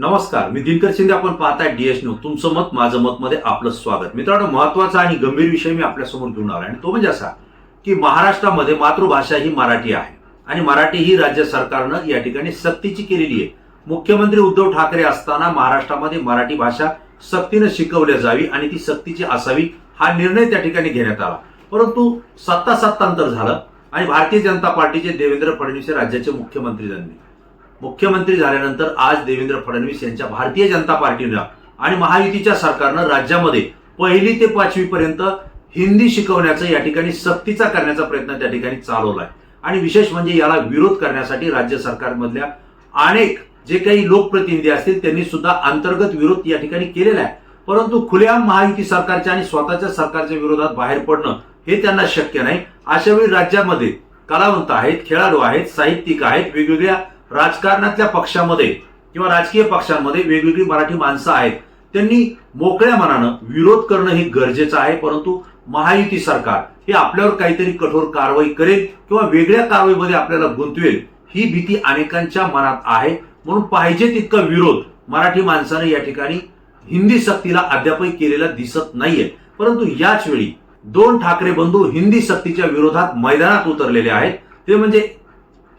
नमस्कार मी दिनकर शिंदे. आपण पाहताय डीएस न्यूज तुमचं मत माझं मत मध्ये आपलं स्वागत. मित्रांनो महत्त्वाचा आणि गंभीर विषय मी आपल्यासमोर घेऊन आला आणि तो म्हणजे असा की महाराष्ट्रामध्ये मातृभाषा ही मराठी आहे. आणि मराठी ही राज्य सरकारनं या ठिकाणी सक्तीची केलेली आहे. मुख्यमंत्री उद्धव ठाकरे असताना महाराष्ट्रामध्ये मराठी भाषा सक्तीनं शिकवल्या जावी आणि ती सक्तीची असावी हा निर्णय त्या ठिकाणी घेण्यात आला. परंतु सत्ता सत्तांतर झालं आणि भारतीय जनता पार्टीचे देवेंद्र फडणवीस राज्याचे मुख्यमंत्री झाले. मुख्यमंत्री झाल्यानंतर आज देवेंद्र फडणवीस यांच्या भारतीय जनता पार्टीनं आणि महायुतीच्या सरकारनं राज्यामध्ये पहिली ते पाचवी पर्यंत हिंदी शिकवण्याचा या ठिकाणी सक्तीचा करण्याचा प्रयत्न त्या ठिकाणी चालवलाय. आणि विशेष म्हणजे याला विरोध करण्यासाठी राज्य सरकारमधल्या अनेक जे काही लोकप्रतिनिधी असतील त्यांनी सुद्धा अंतर्गत विरोध या ठिकाणी केलेला आहे. परंतु खुलेआम महायुती सरकारच्या आणि स्वतःच्या सरकारच्या विरोधात बाहेर पडणं हे त्यांना शक्य नाही. अशा वेळी राज्यामध्ये कलावंत आहेत खेळाडू आहेत साहित्यिक आहेत वेगवेगळ्या राजकारणातल्या पक्षामध्ये किंवा राजकीय पक्षांमध्ये वेगवेगळी मराठी माणसं आहेत. त्यांनी मोकळ्या मनानं विरोध करणं हे गरजेचं आहे परंतु महायुती सरकार हे आपल्यावर काहीतरी कठोर कारवाई करेल किंवा वेगळ्या कारवाईमध्ये आपल्याला गुंतवेल ही भीती अनेकांच्या मनात आहे. म्हणून पाहिजे तितका विरोध मराठी माणसानं या ठिकाणी हिंदी सक्तीला अद्यापही केलेला दिसत नाहीये. परंतु याच वेळी दोन ठाकरे बंधू हिंदी सक्तीच्या विरोधात मैदानात उतरलेले आहेत. ते म्हणजे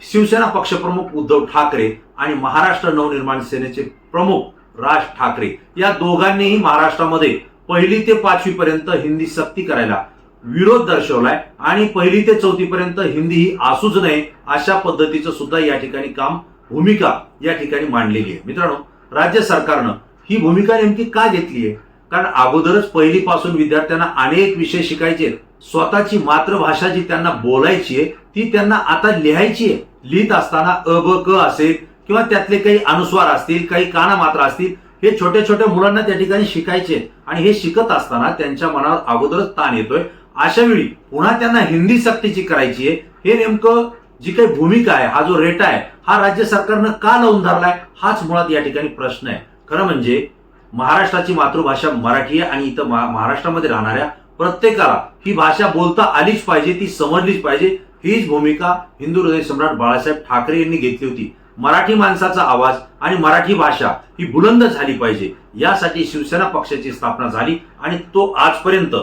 शिवसेना पक्षप्रमुख उद्धव ठाकरे आणि महाराष्ट्र नवनिर्माण सेनेचे प्रमुख राज ठाकरे या दोघांनीही महाराष्ट्रामध्ये पहिली ते पाचवी पर्यंत हिंदी सक्ती करायला विरोध दर्शवलाय आणि पहिली ते चौथी पर्यंत हिंदी ही असूच नये अशा पद्धतीचं सुद्धा या ठिकाणी काम भूमिका या ठिकाणी मांडलेली आहे. मित्रांनो राज्य सरकारनं ही भूमिका नेमकी का घेतली आहे? कारण अगोदरच पहिलीपासून विद्यार्थ्यांना अनेक विषय शिकायचे स्वतःची मातृभाषा जी त्यांना बोलायची आहे ती त्यांना आता लिहायची आहे. लिहित असताना अ ब क असेल किंवा त्यातले काही अनुस्वार असतील काही कानामात्रा असतील हे छोट्या छोट्या मुलांना त्या ठिकाणी शिकायचे. आणि हे शिकत असताना त्यांच्या मनावर अगोदरच ताण येतोय. अशा वेळी पुन्हा त्यांना हिंदी सक्तीची करायची आहे. हे नेमकं जी काही भूमिका आहे हा जो रेटा आहे हा राज्य सरकारनं का लावून धरलाय हाच मुळात या ठिकाणी प्रश्न आहे. खरं म्हणजे महाराष्ट्राची मातृभाषा मराठी आहे आणि इथं महाराष्ट्रामध्ये राहणाऱ्या प्रत्येकाला ही भाषा बोलता आलीच पाहिजे ती समजलीच पाहिजे. हीच भूमिका हिंदू हृदय सम्राट बाळासाहेब ठाकरे यांनी घेतली होती. मराठी माणसाचा आवाज आणि मराठी भाषा ही बुलंद झाली पाहिजे. यासाठी शिवसेना पक्षाची स्थापना झाली आणि तो आजपर्यंत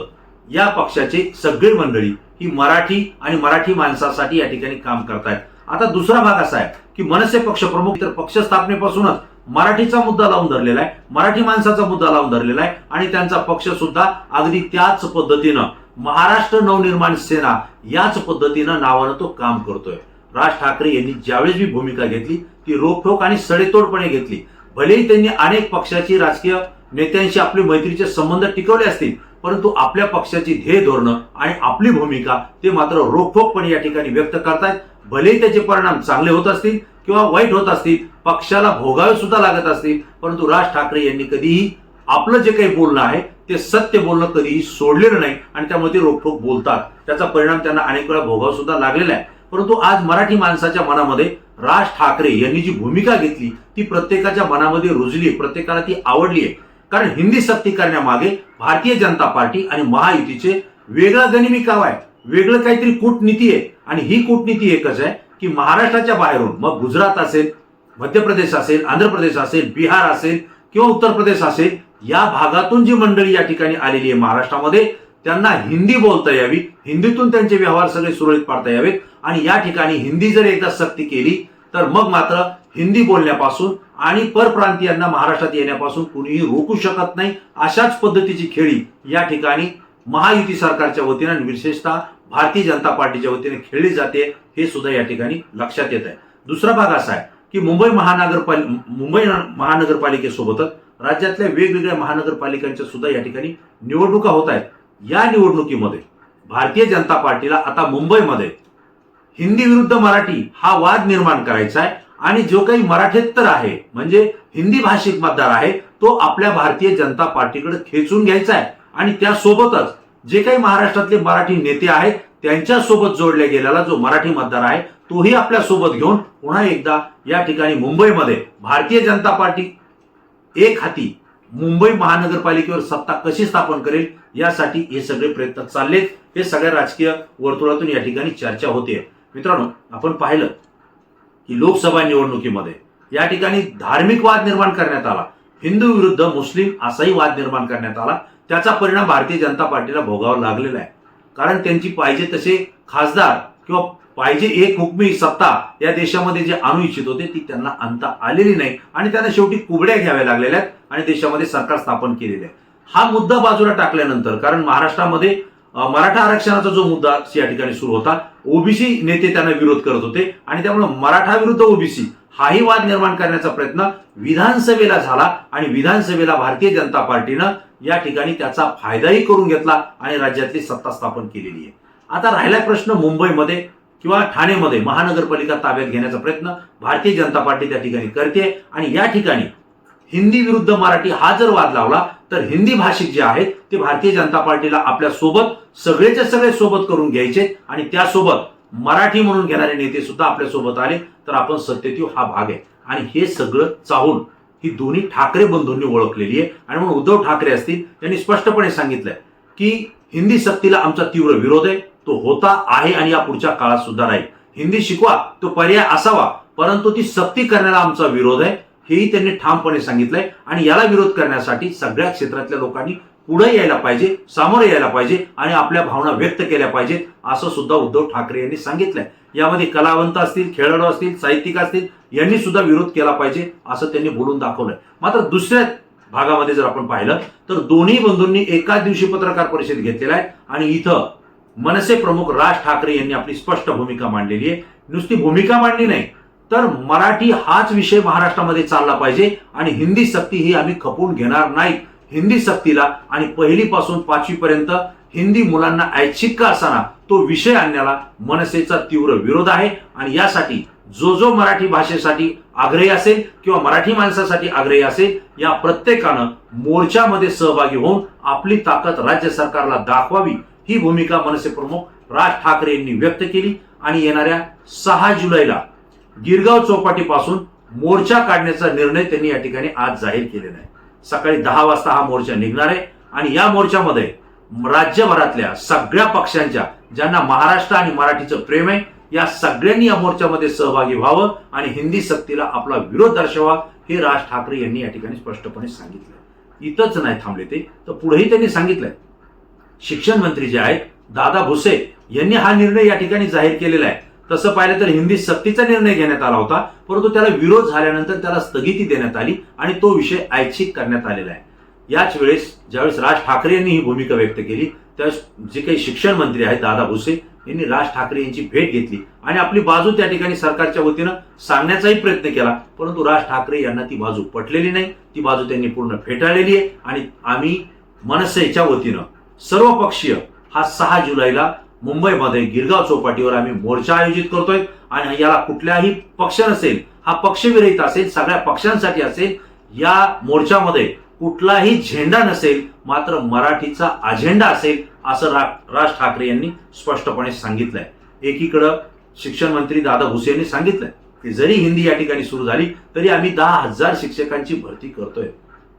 या पक्षाचे सगळी मंडळी ही मराठी आणि मराठी माणसासाठी या ठिकाणी काम करतायत. आता दुसरा भाग असा आहे की मनसे पक्ष प्रमुख तर पक्ष स्थापनेपासूनच मराठीचा मुद्दा लावून धरलेला आहे. मराठी माणसाचा मुद्दा लावून धरलेला आहे आणि त्यांचा पक्ष सुद्धा अगदी त्याच पद्धतीनं महाराष्ट्र नवनिर्माण सेना याच पद्धतीनं नावानं तो काम करतोय. राज ठाकरे यांनी ज्यावेळेस जी भूमिका घेतली ती रोखोक आणि सडेतोडपणे घेतली. भलेही त्यांनी अनेक पक्षाची राजकीय नेत्यांशी आपले मैत्रीचे संबंध टिकवले असतील परंतु आपल्या पक्षाची ध्येय धोरणं आणि आपली भूमिका ते मात्र रोखोकपणे या ठिकाणी व्यक्त करतायत. भलेही त्याचे परिणाम चांगले होत असतील किंवा वाईट होत असतील पक्षाला भोगावे सुद्धा लागत असतील परंतु राज ठाकरे यांनी कधीही आपलं जे काही बोलणं आहे ते सत्य बोलणं कधीही सोडलेलं नाही आणि त्यामुळे ते रोखोक बोलतात. त्याचा परिणाम त्यांना अनेक वेळा भोगाव सुद्धा लागलेला आहे. परंतु आज मराठी माणसाच्या मनामध्ये राज ठाकरे यांनी जी भूमिका घेतली ती प्रत्येकाच्या मनामध्ये रुजली प्रत्येकाला ती आवडली आहे. कारण हिंदी सक्ती करण्यामागे भारतीय जनता पार्टी आणि महायुतीचे वेगळा गनिमी काव आहे. वेगळं काहीतरी कूटनीती आहे. आणि ही कूटनीती एकच आहे की महाराष्ट्राच्या बाहेरून मग गुजरात असेल मध्य प्रदेश असेल आंध्र प्रदेश असेल बिहार असेल किंवा उत्तर प्रदेश असेल या भागातून जी मंडळी या ठिकाणी आलेली आहे महाराष्ट्रामध्ये त्यांना हिंदी बोलता यावी हिंदीतून त्यांचे व्यवहार सगळे सुरळीत पाडता यावेत. आणि या ठिकाणी हिंदी जर एकदा सक्ती केली तर मग मात्र हिंदी बोलण्यापासून आणि परप्रांतीयांना महाराष्ट्रात येण्यापासून कुणीही रोखू शकत नाही. अशाच पद्धतीची खेळी या ठिकाणी महायुती सरकारच्या वतीनं आणि विशेषतः भारतीय जनता पार्टीच्या वतीने खेळली जाते हे सुद्धा या ठिकाणी लक्षात येत आहे. दुसरा भाग असा आहे की मुंबई महानगरपाल मुंबई महानगरपालिकेसोबतच राज्यातल्या वेगवेगळ्या महानगरपालिकांच्या सुद्धा या ठिकाणी निवडणुका होत आहेत. या निवडणुकीमध्ये भारतीय जनता पार्टीला आता मुंबईमध्ये हिंदी विरुद्ध मराठी हा वाद निर्माण करायचा आहे आणि जो काही मराठेतर आहे म्हणजे हिंदी भाषिक मतदार आहे तो आपल्या भारतीय जनता पार्टीकडे खेचून घ्यायचा आहे. आणि त्यासोबतच जे काही महाराष्ट्रातले मराठी नेते आहेत त्यांच्यासोबत जोडल्या गेलेला जो मराठी मतदार आहे तोही आपल्यासोबत घेऊन पुन्हा एकदा या ठिकाणी मुंबईमध्ये भारतीय जनता पार्टी एक हाती मुंबई महानगरपालिकेवर सत्ता कशी स्थापन करेल यासाठी हे सगळे प्रयत्न चाललेत. हे सगळ्या राजकीय वर्तुळातून या ठिकाणी चर्चा होते. मित्रांनो आपण पाहिलं की लोकसभा निवडणुकीमध्ये या ठिकाणी धार्मिक वाद निर्माण करण्यात आला. हिंदू विरुद्ध मुस्लिम असाही वाद निर्माण करण्यात आला. त्याचा परिणाम भारतीय जनता पार्टीला भोगावा लागलेला आहे. कारण त्यांची पाहिजे तसे खासदार किंवा पाहिजे एक हुकमी सत्ता या देशामध्ये जे आणू इच्छित होते ती त्यांना आणता आलेली नाही. आणि त्यांना शेवटी कुबड्या घ्याव्या लागलेल्या आहेत आणि देशामध्ये सरकार स्थापन केलेले आहे. हा मुद्दा बाजूला टाकल्यानंतर कारण महाराष्ट्रामध्ये मराठा आरक्षणाचा जो मुद्दा या ठिकाणी सुरू होता ओबीसी नेते त्यांना विरोध करत होते आणि त्यामुळे मराठा विरुद्ध ओबीसी हाही वाद निर्माण करण्याचा प्रयत्न विधानसभेला झाला आणि विधानसभेला भारतीय जनता पार्टीनं या ठिकाणी त्याचा फायदाही करून घेतला आणि राज्यातली सत्ता स्थापन केलेली आहे. आता राहिला प्रश्न मुंबईमध्ये. किंवा ठाणेमध्ये महानगरपालिका ताब्यात घेण्याचा प्रयत्न भारतीय जनता पार्टी त्या ठिकाणी करते आणि या ठिकाणी हिंदी विरुद्ध मराठी हा जर वाद लावला तर हिंदी भाषिक जे आहेत ते भारतीय जनता पार्टीला आपल्यासोबत सगळेच्या सगळे सोबत करून घ्यायचे आणि त्यासोबत मराठी म्हणून घेणारे नेते सुद्धा आपल्यासोबत आले तर आपण सत्यतीव हा भाग आहे. आणि हे सगळं चाहून ही दोन्ही ठाकरे बंधूंनी ओळखलेली आहे. आणि म्हणून उद्धव ठाकरे असतील त्यांनी स्पष्टपणे सांगितलंय की हिंदी सक्तीला आमचा तीव्र विरोध आहे. तो होता आहे आणि या पुढच्या काळात सुद्धा राहील हिंदी शिकवा तो पर्याय असावा परंतु ती सक्ती करण्याला आमचा विरोध आहे हेही त्यांनी ठामपणे सांगितलंय. आणि याला विरोध करण्यासाठी सगळ्या क्षेत्रातल्या लोकांनी पुढे यायला पाहिजे सामोरे यायला पाहिजे आणि आपल्या भावना व्यक्त केल्या पाहिजेत असं सुद्धा उद्धव ठाकरे यांनी सांगितलंय. यामध्ये कलावंत असतील खेळाडू असतील साहित्यिक असतील यांनी सुद्धा विरोध केला पाहिजे असं त्यांनी बोलून दाखवलंय. मात्र दुसऱ्या भागामध्ये जर आपण पाहिलं तर दोन्ही बंधूंनी एकाच दिवशी पत्रकार परिषद घेतलेला आहे आणि इथं मनसे प्रमुख राज ठाकरे यांनी आपली स्पष्ट भूमिका मांडलेली आहे. नुसती भूमिका मांडली नाही तर मराठी हाच विषय महाराष्ट्रामध्ये चालला पाहिजे आणि हिंदी सक्ती ही आम्ही खपवून घेणार नाही हिंदी सक्तीला आणि पहिलीपासून पाचवीपर्यंत हिंदी मुलांना ऐच्छिक का तो विषय आणण्याला मनसेचा तीव्र विरोध आहे. आणि यासाठी जो जो मराठी भाषेसाठी आग्रही असेल किंवा मराठी माणसासाठी आग्रही असेल या प्रत्येकानं मोर्चामध्ये सहभागी होऊन आपली ताकद राज्य सरकारला दाखवावी. ही भूमिका मनसे प्रमुख राज ठाकरे यांनी व्यक्त केली आणि येणाऱ्या सहा जुलैला गिरगाव चौपाटीपासून मोर्चा काढण्याचा निर्णय त्यांनी या ठिकाणी आज जाहीर केलेला आहे. सकाळी दहा वाजता हा मोर्चा निघणार आहे आणि या मोर्चामध्ये राज्यभरातल्या सगळ्या पक्षांच्या ज्यांना महाराष्ट्र आणि मराठीचं प्रेम आहे या सगळ्यांनी या मोर्चामध्ये सहभागी व्हावं आणि हिंदी सक्तीला आपला विरोध दर्शवा हे राज ठाकरे यांनी या ठिकाणी स्पष्टपणे सांगितलं. इथंच नाही थांबले ते तर पुढेही त्यांनी सांगितलंय. शिक्षण मंत्री जे आहेत दादा भुसे यांनी हा निर्णय या ठिकाणी जाहीर केलेला आहे. तसं पाहिलं तर हिंदी सक्तीचा निर्णय घेण्यात आला होता परंतु त्याला विरोध झाल्यानंतर त्याला स्थगिती देण्यात आली आणि तो विषय ऐच्छिक करण्यात आलेला आहे. याच वेळेस ज्यावेळेस राज ठाकरे यांनी ही भूमिका व्यक्त केली त्यावेळेस जे काही शिक्षण मंत्री आहेत दादा भुसे यांनी राज ठाकरे यांची भेट घेतली आणि आपली बाजू त्या ठिकाणी सरकारच्या वतीनं सांगण्याचाही प्रयत्न केला परंतु राज ठाकरे यांना ती बाजू पटलेली नाही. ती बाजू त्यांनी पूर्ण फेटाळलेली आहे आणि आम्ही मनसेच्या वतीनं सर्व पक्षीय हा सहा जुलैला मुंबईमध्ये गिरगाव चौपाटीवर आम्ही मोर्चा आयोजित करतोय आणि याला कुठल्याही पक्ष नसेल हा पक्षविरहित असेल सगळ्या पक्षांसाठी असेल या मोर्चामध्ये कुठलाही झेंडा नसेल मात्र मराठीचा अजेंडा असेल असं रा, राज ठाकरे यांनी स्पष्टपणे सांगितलंय. एकीकडं शिक्षण मंत्री दादा भुसे यांनी सांगितलंय की जरी हिंदी या ठिकाणी सुरू झाली तरी आम्ही दहा हजार शिक्षकांची भरती करतोय.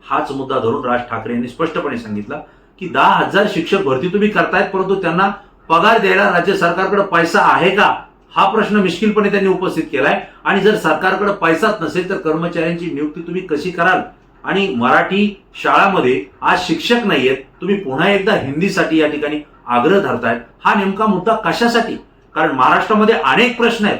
हाच मुद्दा धरून राज ठाकरे यांनी स्पष्टपणे सांगितलं की दहा हजार शिक्षक भरती तुम्ही करतायत परंतु त्यांना पगार द्यायला राज्य सरकारकडे पैसा आहे का? हा प्रश्न मिश्किलपणे त्यांनी उपस्थित केलाय. आणि जर सरकारकडे पैसाच नसेल तर कर्मचाऱ्यांची नियुक्ती तुम्ही कशी कराल? आणि मराठी शाळामध्ये आज शिक्षक नाहीयेत तुम्ही पुन्हा एकदा हिंदीसाठी या ठिकाणी आग्रह धरतायत. हा नेमका मुद्दा कशासाठी? कारण महाराष्ट्रामध्ये अनेक प्रश्न आहेत.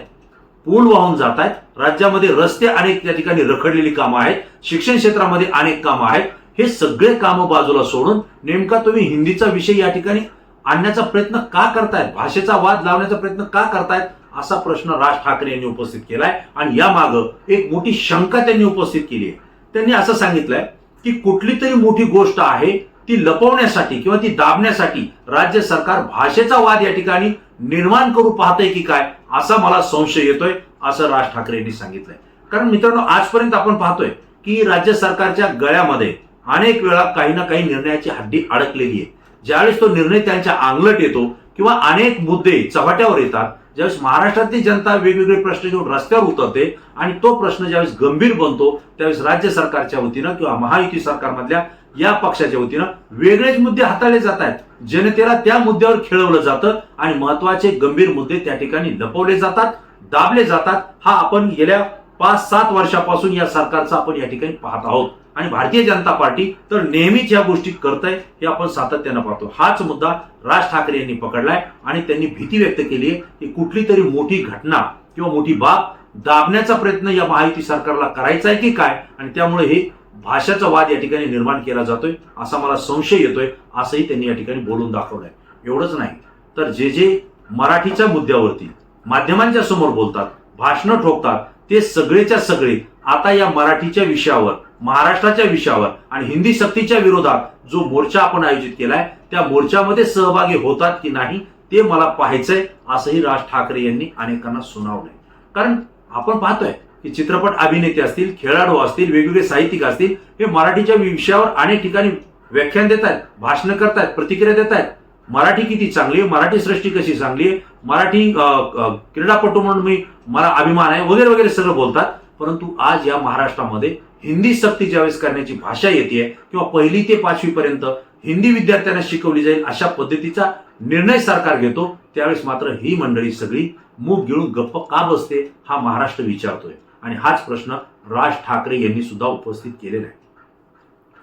पूल वाहून जात आहेत राज्यामध्ये रस्ते अनेक त्या ठिकाणी रखडलेली कामं आहेत. शिक्षण क्षेत्रामध्ये अनेक कामं आहेत. हे सगळे कामं बाजूला सोडून नेमका तुम्ही हिंदीचा विषय या ठिकाणी आणण्याचा प्रयत्न का करतायत भाषेचा वाद लावण्याचा प्रयत्न का करतायत असा प्रश्न राज ठाकरे यांनी उपस्थित केलाय. आणि या मागं एक मोठी शंका त्यांनी उपस्थित केली आहे त्यांनी असं सांगितलंय की कुठली तरी मोठी गोष्ट आहे ती लपवण्यासाठी किंवा ती दाबण्यासाठी राज्य सरकार भाषेचा वाद या ठिकाणी निर्माण करू पाहतंय की काय असा मला संशय येतोय असं राज ठाकरे यांनी सांगितलंय. कारण मित्रांनो आजपर्यंत आपण पाहतोय की राज्य सरकारच्या गळ्यामध्ये अनेक वेळा काही ना काही निर्णयाची हड्डी अडकलेली आहे. ज्यावेळेस तो निर्णय त्यांच्या आंगलट येतो किंवा अनेक मुद्दे चव्हाट्यावर येतात ज्यावेळेस महाराष्ट्रातली जनता वेगवेगळे प्रश्न घेऊन रस्त्यावर उतरते आणि तो प्रश्न ज्यावेळेस गंभीर बनतो त्यावेळेस राज्य सरकारच्या वतीनं किंवा महायुती सरकारमधल्या या पक्षाच्या वतीनं वेगळेच मुद्दे हाताळले जात आहेत. जनतेला त्या मुद्द्यावर खेळवलं जातं आणि महत्त्वाचे गंभीर मुद्दे त्या ठिकाणी लपवले जातात दाबले जातात. हा आपण गेल्या पाच सात वर्षापासून या सरकारचा आपण या ठिकाणी पाहत आहोत. आणि भारतीय जनता पार्टी तर नेहमीच या गोष्टी करतंय हे आपण सातत्यानं पाहतो. हाच मुद्दा राज ठाकरे यांनी पकडलाय आणि त्यांनी भीती व्यक्त केली आहे की कुठली तरी मोठी घटना किंवा मोठी बाब दाबण्याचा प्रयत्न या महायुती सरकारला करायचा आहे की काय? आणि त्यामुळे हे भाषाचा वाद या ठिकाणी निर्माण केला जातोय असा मला संशय येतोय असंही त्यांनी या ठिकाणी बोलून दाखवलंय. एवढंच नाही. तर जे जे मराठीच्या मुद्द्यावरती माध्यमांच्या समोर बोलतात भाषणं ठोकतात ते सगळेच्या सगळे आता या मराठीच्या विषयावर महाराष्ट्राच्या विषयावर आणि हिंदी सक्तीच्या विरोधात जो मोर्चा आपण आयोजित केलाय त्या मोर्चामध्ये सहभागी होतात की नाही ते मला पाहायचंय असंही राज ठाकरे यांनी अनेकांना सुनावलंय. कारण आपण पाहतोय की चित्रपट अभिनेते असतील खेळाडू असतील वेगवेगळे साहित्यिक असतील हे मराठीच्या विषयावर अनेक ठिकाणी व्याख्यान देत आहेत भाषणं करतायत प्रतिक्रिया देत आहेत. मराठी किती चांगली आहे मराठी सृष्टी कशी चांगली आहे मराठी क्रीडापटू म्हणून मी मला अभिमान आहे वगैरे वगैरे सगळं बोलतात. परंतु आज या महाराष्ट्रामध्ये हिंदी सक्ती ज्यावेळेस करण्याची भाषा येते किंवा पहिली ते पाचवी पर्यंत हिंदी विद्यार्थ्यांना शिकवली जाईल अशा पद्धतीचा निर्णय सरकार घेतो त्यावेळेस मात्र ही मंडळी सगळी मूग गिळून गप्प का बसते हा महाराष्ट्र विचारतोय. आणि हाच प्रश्न राज ठाकरे यांनी सुद्धा उपस्थित केलेला आहे.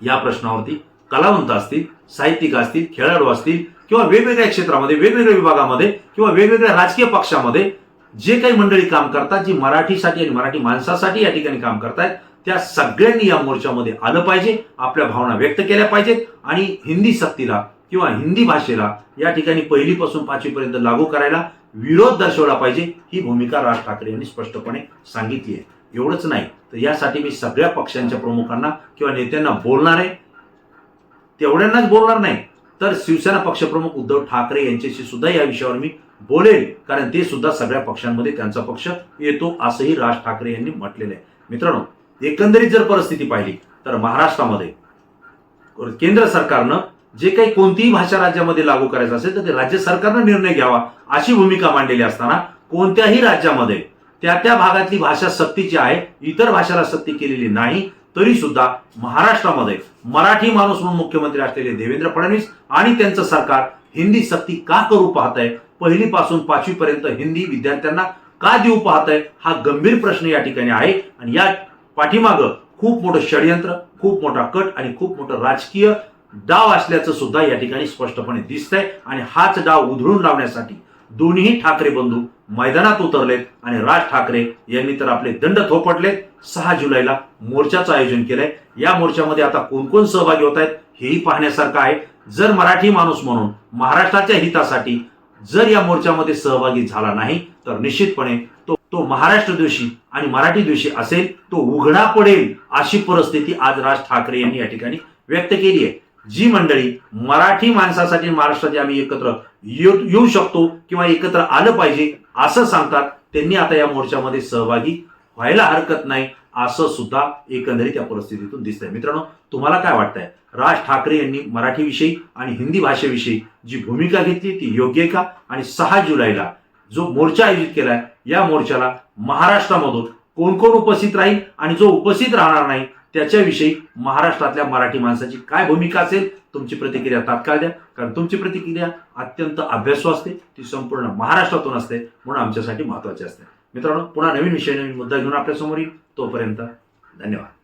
या प्रश्नावरती कलावंत असतील साहित्यिक असतील खेळाडू असतील किंवा वेगवेगळ्या क्षेत्रामध्ये वेगवेगळ्या विभागामध्ये किंवा वेगवेगळ्या राजकीय पक्षामध्ये जे काही मंडळी काम करतात जी मराठीसाठी आणि मराठी माणसासाठी या ठिकाणी काम करतायत त्या सगळ्यांनी या मोर्चामध्ये आलं पाहिजे आपल्या भावना व्यक्त केल्या पाहिजेत आणि हिंदी सक्तीला किंवा हिंदी भाषेला या ठिकाणी पहिलीपासून पाचवीपर्यंत लागू करायला विरोध दर्शवला पाहिजे ही भूमिका राज ठाकरे यांनी स्पष्टपणे सांगितली आहे. एवढंच नाही तर यासाठी मी सगळ्या पक्षांच्या प्रमुखांना किंवा नेत्यांना बोलणार आहे. तेवढ्यांनाच बोलणार नाही तर शिवसेना पक्षप्रमुख उद्धव ठाकरे यांच्याशी सुद्धा या विषयावर मी बोलेल. कारण ते सुद्धा सगळ्या पक्षांमध्ये त्यांचा पक्ष येतो असंही राज ठाकरे यांनी म्हटलेलं आहे. मित्रांनो एकंदरीत जर परिस्थिती पाहिली तर महाराष्ट्रामध्ये केंद्र सरकारनं जे काही कोणतीही भाषा राज्यामध्ये लागू करायचं असेल तर ते राज्य सरकारनं निर्णय घ्यावा अशी भूमिका मांडलेली असताना कोणत्याही राज्यामध्ये त्या त्या भागातली भाषा सक्तीची आहे इतर भाषेला सक्ती केलेली नाही तरी सुद्धा महाराष्ट्रामध्ये मराठी माणूस म्हणून मुख्यमंत्री असलेले देवेंद्र फडणवीस आणि त्यांचं सरकार हिंदी सक्ती का करू पाहत आहे पहिलीपासून पाचवीपर्यंत हिंदी विद्यार्थ्यांना का देऊ पाहत आहे हा गंभीर प्रश्न या ठिकाणी आहे. आणि या पाठीमागं खूप मोठं षडयंत्र खूप मोठा कट आणि खूप मोठं राजकीय डाव असल्याचं सुद्धा या ठिकाणी स्पष्टपणे दिसतंय. आणि हाच डाव उधळून लावण्यासाठी दोन्ही ठाकरे बंधू मैदानात उतरलेत आणि राज ठाकरे यांनी तर आपले दंड थोपटलेत. सहा जुलैला मोर्चाचं आयोजन केलंय. या मोर्चामध्ये आता कोण कोण सहभागी होत आहेत हेही पाहण्यासारखं आहे. जर मराठी माणूस म्हणून महाराष्ट्राच्या हितासाठी जर या मोर्चामध्ये सहभागी झाला नाही तर निश्चितपणे तो तो महाराष्ट्र द्वेषी आणि मराठी द्वेषी असेल तो उघडा पडेल अशी परिस्थिती आज राज ठाकरे यांनी या ठिकाणी व्यक्त केली आहे. जी मंडळी मराठी माणसासाठी महाराष्ट्रात आम्ही एकत्र येऊ येऊ शकतो किंवा एकत्र आलं पाहिजे असं सांगतात त्यांनी आता या मोर्चामध्ये सहभागी व्हायला हरकत नाही असं सुद्धा एकंदरीत या परिस्थितीतून दिसतंय. मित्रांनो तुम्हाला काय वाटतंय? राज ठाकरे यांनी मराठीविषयी आणि हिंदी भाषेविषयी जी भूमिका घेतली ती योग्य आहे का? आणि सहा जुलैला जो मोर्चा आयोजित केलाय या मोर्चाला महाराष्ट्रामधून कोण कोण उपस्थित राहील आणि जो उपस्थित राहणार नाही त्याच्याविषयी महाराष्ट्रातल्या मराठी माणसाची काय भूमिका असेल तुमची प्रतिक्रिया तात्काळ द्या. कारण तुमची प्रतिक्रिया अत्यंत अभ्यासू असते ती संपूर्ण महाराष्ट्रातून असते म्हणून आमच्यासाठी महत्वाची असते. मित्रांनो पुन्हा नवीन विषय नवीन मुद्दा घेऊन आपल्यासमोर येईल. तोपर्यंत धन्यवाद.